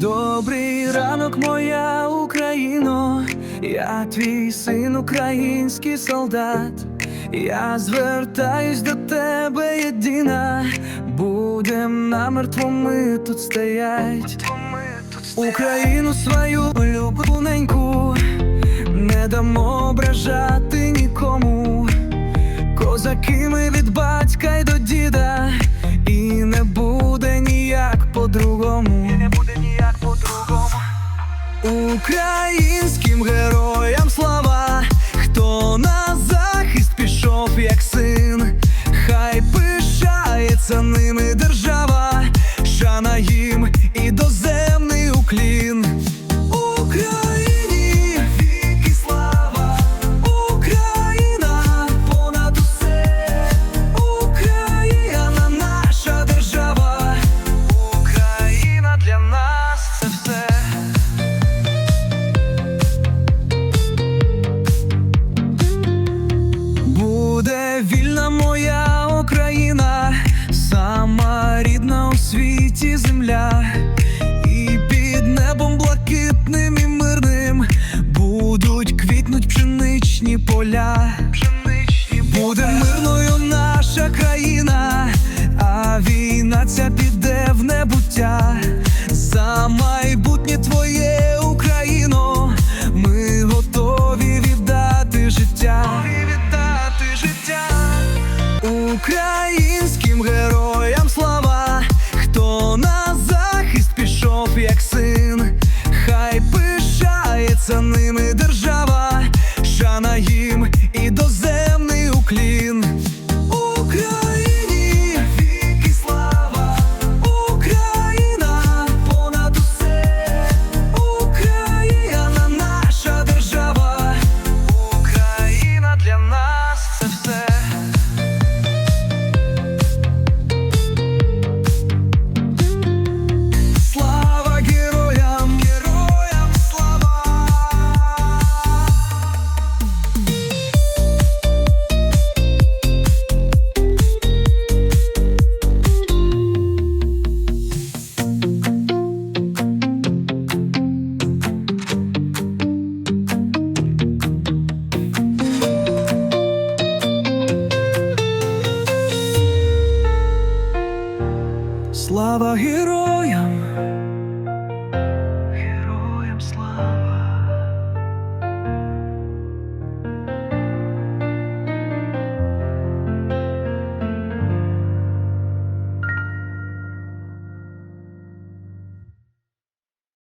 Добрий ранок, моя Україно, я твій син, український солдат. Я звертаюсь до тебе єдина, будем намертво ми тут стоять. Україну свою улюблененьку, не дамо ображати нікому. Козаки ми від батька й до діда, поля. Буде мирною наша країна, а війна ця піде в небуття. За майбутнє твоє Україно, ми віддати життя. віддати життя. Українським героям слава, хто на захист пішов, як син, шана і до доземний Слава героям!